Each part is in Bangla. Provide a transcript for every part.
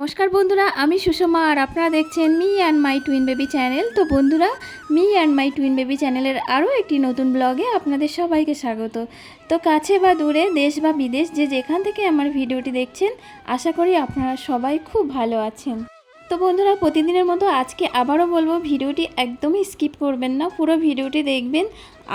নমস্কার বন্ধুরা, আমি সুষমা আর আপনারা দেখছেন me and my twin baby channel. তো বন্ধুরা, me and my twin baby চ্যানেলের আরও একটি নতুন ব্লগে আপনাদের সবাইকে স্বাগত। তো কাছে বা দূরে, দেশ বা বিদেশ, যে যেখান থেকে আমার ভিডিওটি দেখছেন, আশা করি আপনারা সবাই খুব ভালো আছেন। তো বন্ধুরা, প্রতিদিনের মতো আজকে আবারও বলব, ভিডিওটি একদমই স্কিপ করবেন না, পুরো ভিডিওটি দেখবেন।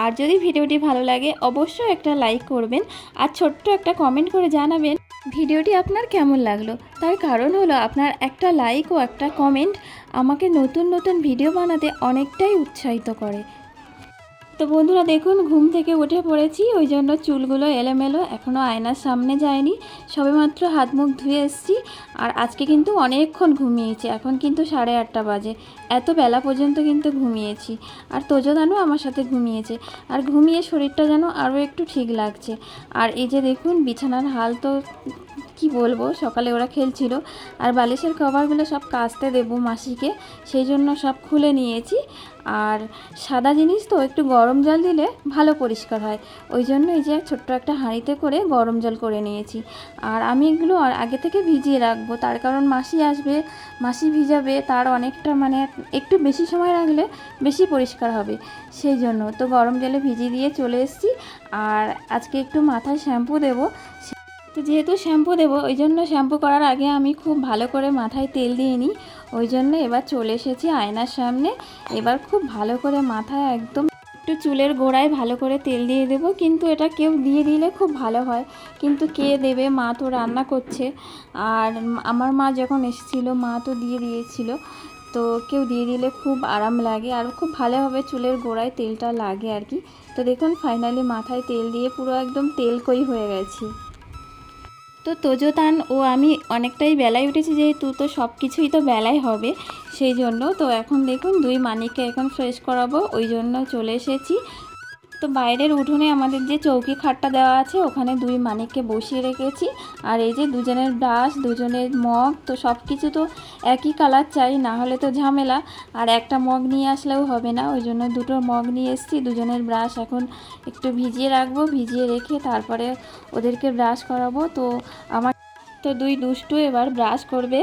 আর যদি ভিডিওটি ভালো লাগে, অবশ্যই একটা লাইক করবেন আর ছোট্ট একটা কমেন্ট করে জানাবেন। ভিডিওটি আপনার কেমন লাগল? তার কারণ হলো আপনার একটা লাইক ও একটা কমেন্ট আমাকে নতুন নতুন ভিডিও বানাতে অনেকটাই উৎসাহিত করে। তো বন্ধুরা দেখুন, ঘুম থেকে উঠে পড়েছি, ওই জন্য চুলগুলো এলোমেলো এখনও আয়নার সামনে যায়নি। সবেমাত্র হাত মুখ ধুয়ে এসেছি, আর আজকে কিন্তু অনেকক্ষণ ঘুমিয়েছি, এখন কিন্তু সাড়ে আটটা বাজে। এত বেলা পর্যন্ত কিন্তু ঘুমিয়েছি, আর তোজদানও আমার সাথে ঘুমিয়েছে, আর ঘুমিয়ে শরীরটা যেন আরও একটু ঠিক লাগছে। আর এই যে দেখুন, বিছানার হাল তো কি বলব? সকালে ওরা খেলছিল। আর বালিশের কভারগুলো সব কাচতে দেবো মাসিকে। সেই জন্য সব খুলে নিয়েছি। আর সাদা জিনিস তো, একটু গরম জল দিলে ভালো পরিষ্কার হয়। ওই জন্য এই যে ছোট্ট একটা হাঁড়িতে করে গরম জল করে নিয়েছি। আর আমি এগুলো আর আগে থেকে ভিজিয়ে রাখব। তার কারণ মাসি আসবে, মাসি ভিজাবে, তার অনেকটা মানে একটু বেশি সময় রাখলে বেশি পরিষ্কার হবে। সেই জন্য তো গরম জলে ভিজিয়ে দিয়ে চলে এসেছি। আর আজকে একটু মাথায় শ্যাম্পু দেবো। তো যেহেতু শ্যাম্পু দেবো, ওই জন্য শ্যাম্পু করার আগে আমি খুব ভালো করে মাথায় তেল দিয়ে নিই। ওই জন্য এবার চলে এসেছি আয়নার সামনে। এবার খুব ভালো করে মাথায় একদম একটু চুলের গোড়ায় ভালো করে তেল দিয়ে দেবো। কিন্তু এটা কেউ দিয়ে দিলে খুব ভালো হয়। কিন্তু কে দেবে? মা তো রান্না করছে। আর আমার মা যখন এসেছিল, মা তো দিয়ে দিয়েছিল। তো কেউ দিয়ে দিলে খুব আরাম লাগে। আর খুব ভালোভাবে চুলের গোড়ায় তেলটা লাগে আর কি। তো দেখুন ফাইনালি মাথায় তেল দিয়ে পুরো একদম তেলকই হয়ে গেছি। তো তোজতান ও আমি অনেকটাই বেলায় উঠেছি যেহেতু, তো সব কিছুই তো বেলায় হবে, সেই জন্য তো এখন দেখুন দুই মানিককে এখন ফ্রেশ করাবো, ওই জন্য চলে এসেছি। তো বাইরের উঠোনে আমাদের যে চৌকি খাটটা দেওয়া আছে, ওখানে দুই মানিককে বসিয়ে রেখেছি। আর এই যে দুজনের ব্রাশ, দুজনের মগ, তো সব কিছু তো একই কালার চাই, না হলে তো ঝামেলা। আর একটা মগ নিয়ে আসলেও হবে না, ওই জন্য দুটো মগ নিয়ে এসেছি, দুজনের ব্রাশ এখন একটু ভিজিয়ে রাখব, ভিজিয়ে রেখে তারপরে ওদেরকে ব্রাশ করাবো। তো আমার তো দুই দুষ্টু এবার ব্রাশ করবে।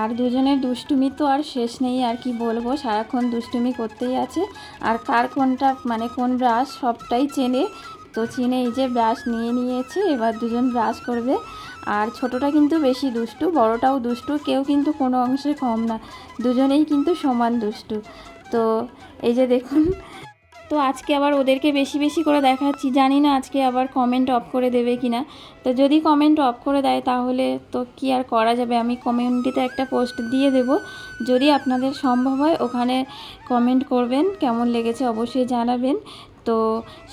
আর দুজনের দুষ্টুমি তো আর শেষ নেই, আর কি বলব? সারাক্ষণ দুষ্টুমি করতেই আছে। আর কার কোনটা মানে কোন ব্রাশ সবটাই চেনে। তো চিনে এই যে ব্রাশ নিয়ে নিয়েছে, এবার দুজন ব্রাশ করবে। আর ছোটটা কিন্তু বেশি দুষ্টু, বড়টাও দুষ্টু, কেউ কিন্তু কোনো অংশে কম না। দুজনেই কিন্তু সমান দুষ্টু। তো এই যে দেখুন তো আজকে আবার ওদেরকে বেশি বেশি করে দেখাচ্ছি। জানি না আজকে আবার কমেন্ট অফ করে দেবে কি না তো যদি কমেন্ট অফ করে দেয় তাহলে তো কি আর করা যাবে? আমি কমিউনিটিতে একটা পোস্ট দিয়ে দেব। যদি আপনাদের সম্ভব হয় ওখানে কমেন্ট করবেন, কেমন লেগেছে অবশ্যই জানাবেন। তো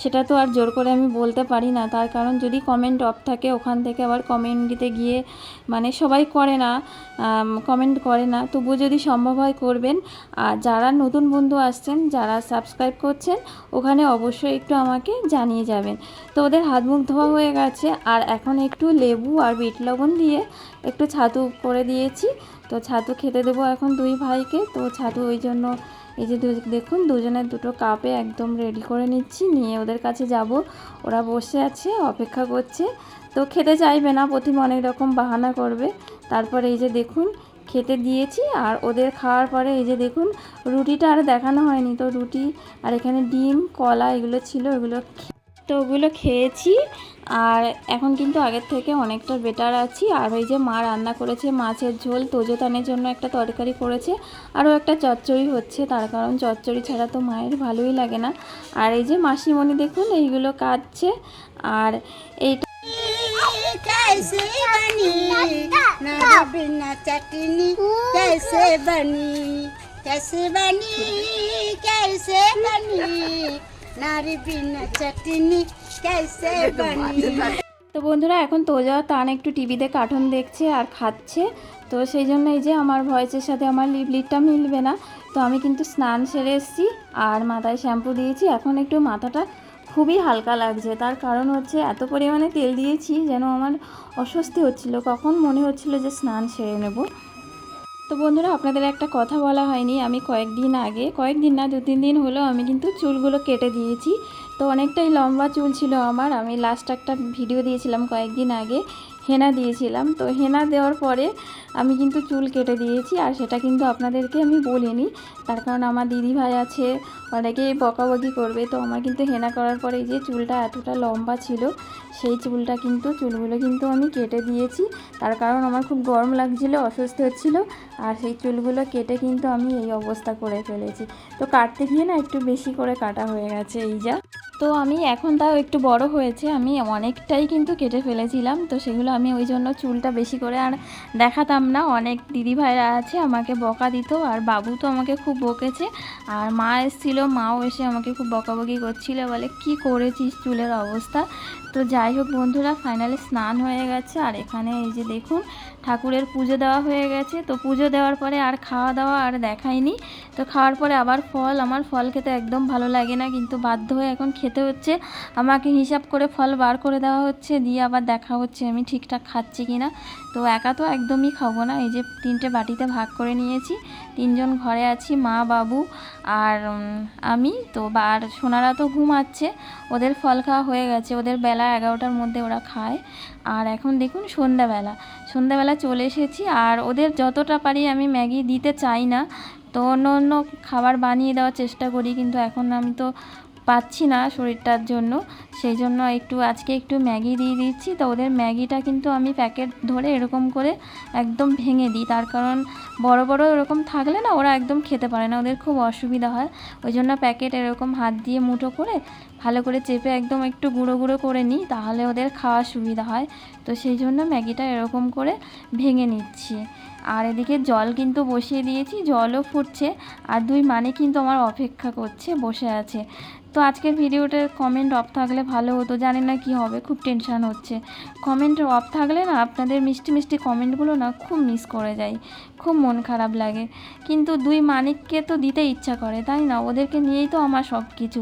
সেটা তো আর জোর করে আমি বলতে পারি না। তার কারণ যদি কমেন্ট অফ থাকে, ওখান থেকে আবার কমিউনিটিতে গিয়ে মানে সবাই করে না কমেন্ট করে না। তবুও যদি সম্ভব হয় করবেন। আর যারা নতুন বন্ধু আসছেন, যারা সাবস্ক্রাইব করছেন, ওখানে অবশ্যই একটু আমাকে জানিয়ে যাবেন। তো ওদের হাত মুখ ধোয়া হয়ে গেছে। আর এখন একটু লেবু আর বিট লবণ দিয়ে একটু ছাতু করে দিয়েছি। তো ছাতু খেতে দেবো এখন দুই ভাইকে। তো ছাতু ওই জন্য এই যে দেখুন, দুজনের দুটো কাপে একদম রেডি করে নিচ্ছি। নিয়ে ওদের কাছে যাব। ওরা বসে আছে, অপেক্ষা করছে। তো খেতে চাইবে না, প্রথমে অনেক রকম বাহানা করবে। তারপরে এই যে দেখুন, খেতে দিয়েছি আর ওদের খাওয়ার পরে এই যে দেখুন, রুটিটা আর দেখানো হয়নি। তো রুটি আর এখানে ডিম, কলা এগুলো ছিল এগুলো তো ওগুলো খেয়েছি আর এখন কিন্তু আগের থেকে অনেকটা বেটার আছি আর ওই যে মা রান্না করেছে মাছের ঝোল তোজতানের জন্য একটা তরকারি করেছে আরও একটা চচ্চড়ি হচ্ছে তার কারণ চচ্চড়ি ছাড়া তো মায়ের ভালোই লাগে না আর এই যে মাসিমণি দেখুন এইগুলো কাটছে আর এইটা कैसे बनी ना बिना चटनी कैसे बनी कैसे बनी कैसे बनी नारी बिना चटनी कैसे बनी তো বন্ধুরা এখন তোজা তান একটু টিভিতে কার্টুন দেখছে আর খাচ্ছে তো সেই জন্য এই যে আমার ভয়েসের সাথে আমার লিপ লিপটা মিলবে না তো আমি কিন্তু স্নান সেরে এসেছি আর মাথায় শ্যাম্পু দিয়েছি এখন একটু মাথাটা খুবই হালকা লাগছে তার কারণ হচ্ছে এত পরিমাণে তেল দিয়েছি যেন আমার অস্বস্তি হচ্ছিল কখন মনে হচ্ছিল যে স্নান সেরে নেব তো বন্ধুরা, আপনাদের একটা কথা বলা হয়নি। আমি কয়েকদিন আগে, কয়েকদিন না দু তিন দিন হলো আমি কিন্তু চুলগুলো কেটে দিয়েছি। তো অনেকটাই লম্বা চুল ছিল আমার। আমি লাস্ট একটা ভিডিও দিয়েছিলাম কয়েকদিন আগে। হেনা দিয়েছিলাম। তো হেনা দেওয়ার পরে আমি কিন্তু চুল কেটে দিয়েছি আর সেটা কিন্তু আপনাদেরকে আমি বলিনি। তার কারণ আমার দিদি ভাই আছে অনেকে বকাবকি করবে। তো আমার কিন্তু হেনা করার পরে যে চুলটা এতটা লম্বা ছিল, সেই চুলটা কিন্তু, চুলগুলো কিন্তু আমি কেটে দিয়েছি। তার কারণ আমার খুব গরম লাগছিল, অসুস্থ হচ্ছিল আর সেই চুলগুলো কেটে কিন্তু আমি এই অবস্থা করে ফেলেছি। তো কাটতে গিয়ে না একটু বেশি করে কাটা হয়ে গেছে, এই যা। তো আমি এখন তাও একটু বড় হয়েছে, আমি অনেকটাই কিন্তু কেটে ফেলেছিলাম, তো সেগুলো আমি ওই জন্য চুলটা বেশি করে আর দেখাতাম না। অনেক দিদি ভাইরা আছে, আমাকে বকা দিত আর বাবু তো আমাকে খুব বকেছে, আর মা এসেছিল, মাও এসে আমাকে খুব বকাবকি করছিল, বলে কি করেছিস চুলের অবস্থা? তো যাই হোক বন্ধুরা, ফাইনালি স্নান হয়ে গেছে, আর এখানে এই যে দেখুন, ঠাকুরের পুজো দেওয়া হয়ে গেছে, তো পুজো দেওয়ার পরে আর খাওয়া দাওয়া আর দেখাইনি, তো খাওয়ার পরে আবার ফল, আমার ফল খেতে একদম ভালো লাগে না, কিন্তু বাধ্য হয়ে এখন খেতে হচ্ছে। আমাকে হিসাব করে ফল বার করে দেওয়া হচ্ছে, দিয়ে আবার দেখা হচ্ছে আমি ঠিকঠাক খাচ্ছি কি না তো একা তো একদমই খাব না, এই যে তিনটে বাটিতে ভাগ করে নিয়েছি। তিনজন ঘরে আছি, মা, বাবু আর আমি। তো আর সোনারা তো ঘুমাচ্ছে, ওদের ফল খাওয়া হয়ে গেছে, ওদের বেলা এগারোটার মধ্যে ওরা খায়। আর এখন দেখুন সন্ধ্যাবেলা সন্ধ্যাবেলা চলে এসেছি আর ওদের যতটা পারি আমি ম্যাগি দিতে চাই না। তো অন্য অন্য খাবার বানিয়ে দেওয়ার চেষ্টা করি, কিন্তু এখন আমি তো পাচ্ছি না শরীরটার জন্য। সেই জন্য একটু, আজকে একটু ম্যাগি দিয়ে দিচ্ছি। তো ওদের ম্যাগিটা কিন্তু আমি প্যাকেট ধরে এরকম করে একদম ভেঙে দিই। তার কারণ বড় বড় এরকম থাকলে না ওরা একদম খেতে পারে না। ওদের খুব অসুবিধা হয়। ওই জন্য প্যাকেট এরকম হাত দিয়ে মুঠো করে, ভালো করে চেপে একদম একটু গুঁড়ো গুঁড়ো করে নিই। তাহলে ওদের খাওয়ার সুবিধা হয়। তো সেই জন্য ম্যাগিটা এরকম করে ভেঙে নিচ্ছি। আর এদিকে জল কিন্তু বসিয়ে দিয়েছি। জলও ফুটছে। আর দুই মানে কিন্তু আমার অপেক্ষা করছে, বসে আছে। তো আজকের ভিডিওটার কমেন্ট অফ থাকলে ভালো হতো, জানি না কি হবে, খুব টেনশান হচ্ছে। কমেন্ট অফ থাকলে না আপনাদের মিষ্টি মিষ্টি কমেন্টগুলো না খুব মিস করে যাই খুব মন খারাপ লাগে। কিন্তু দুই মানিককে তো দিতে ইচ্ছা করে, তাই না? ওদেরকে নিয়েই তো আমার সব কিছু।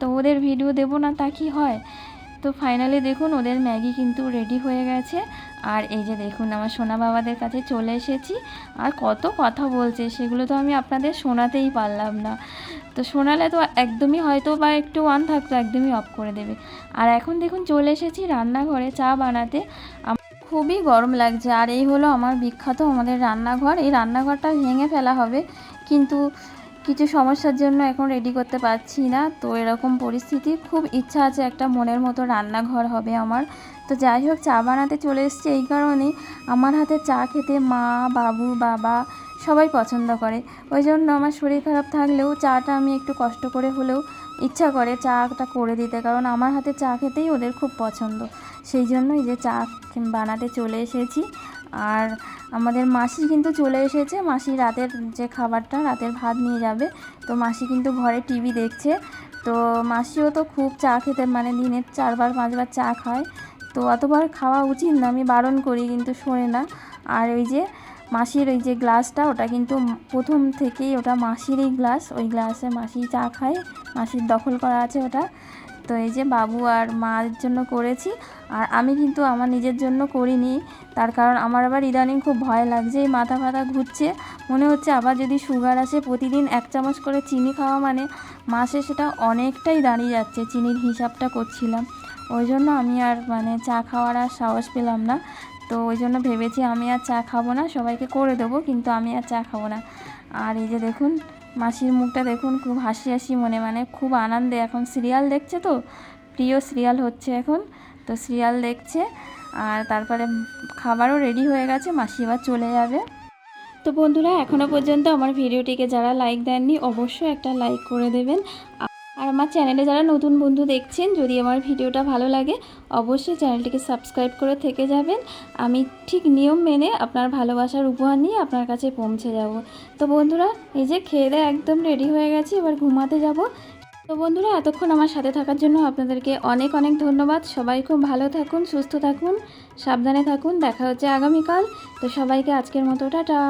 তো ওদের ভিডিও দেবো না তা কি হয়? তো ফাইনালি দেখুন, ওদের ম্যাগি কিন্তু রেডি হয়ে গেছে। আর এই যে দেখুন, আমার সোনা বাবাদের কাছে চলে এসেছি। আর কত কথা বলছে, সেগুলো তো আমি আপনাদের শোনাতেই পারলাম না। তো শোনালে তো একদমই হয়তো বা একটু অন থাকতো, একদমই অফ করে দেবে। আর এখন দেখুন চলে এসেছি রান্নাঘরে চা বানাতে। খুবই গরম লাগছে, আর এই হলো আমার বিখ্যাত আমাদের রান্নাঘর। এই রান্নাঘরটা ভেঙে ফেলা হবে, কিন্তু কিছু সমস্যার জন্য এখন রেডি করতে পারছি না। তো এরকম পরিস্থিতি, খুব ইচ্ছা আছে একটা মনের মতো রান্নাঘর হবে আমার। তো যাই হোক, চা বানাতে চলে এসেছি এই কারণেই। আমার হাতে চা খেতে মা, বাবু, বাবা সবাই পছন্দ করে। ওই জন্য আমার শরীর খারাপ থাকলেও চাটা আমি একটু কষ্ট করে হলেও ইচ্ছা করে চাটা করে দিতে, কারণ আমার হাতে চা খেতেই ওদের খুব পছন্দ। সেই জন্যই যে চা বানাতে চলে এসেছি। আর আমাদের মাসি কিন্তু চলে এসেছে। মাসি রাতের যে খাবারটা, রাতের ভাত নিয়ে যাবে। তো মাসি কিন্তু ঘরে টিভি দেখছে। তো মাসিও তো খুব চা খেতে মানে দিনে চারবার, পাঁচবার চা খায়। তো অতবার খাওয়া উচিত না, আমি বারণ করি, কিন্তু শোনে না। আর ওই যে মাসির ওই যে গ্লাসটা, ওটা কিন্তু প্রথম থেকেই ওটা মাসিরই গ্লাস। ওই গ্লাসে মাসি চা খায়, মাসির দখল করা আছে ওটা। তো এই যে বাবু আর মার জন্য করেছি। আর আমি কিন্তু আমার নিজের জন্য করিনি, তার কারণ আমার আবার ইদানিং খুব ভয় লাগছে, এই মাথা ফাথা ঘুরছে। মনে হচ্ছে আবার যদি সুগার আসে, প্রতিদিন এক চামচ করে চিনি খাওয়া মানে মাসে সেটা অনেকটাই দাঁড়িয়ে যাচ্ছে, চিনির হিসাবটা করছিলাম। ওই জন্য আমি আর মানে চা খাওয়ার আর সাহস পেলাম না। তো ওই জন্য ভেবেছি আমি আর চা খাব না, সবাইকে করে দেবো, কিন্তু আমি আর চা খাব না। আর এই যে দেখুন, মাসির মুখটা দেখুন, খুব হাসি হাসি মনে মানে খুব আনন্দে। এখন সিরিয়াল দেখছে তো? প্রিয় সিরিয়াল হচ্ছে এখন। তো সিরিয়াল দেখছে, আর তারপরে খাবারও রেডি হয়ে গেছে, মাসি এবার চলে যাবে। তো বন্ধুরা এখনও পর্যন্ত আমার ভিডিওটিকে যারা লাইক দেননি, অবশ্যই একটা লাইক করে দেবেন। আর আমার চ্যানেলে যারা নতুন বন্ধু দেখছেন, যদি আমার ভিডিওটা ভালো লাগে, অবশ্যই চ্যানেলটিকে সাবস্ক্রাইব করে থেকে যাবেন। আমি ঠিক নিয়ম মেনে আপনার ভালোবাসার উপহার নিয়ে আপনার কাছে পৌঁছে যাব। তো বন্ধুরা, এই যে খেয়ে দেয়ে একদম রেডি হয়ে গেছি, এবার ঘুমাতে যাব। তো বন্ধুরা, এতক্ষণ আমার সাথে থাকার জন্য আপনাদেরকে অনেক অনেক ধন্যবাদ। সবাই খুব ভালো থাকুন, সুস্থ থাকুন, সাবধানে থাকুন। দেখা হচ্ছে আগামীকাল। তো সবাইকে আজকের মতো, টাটা!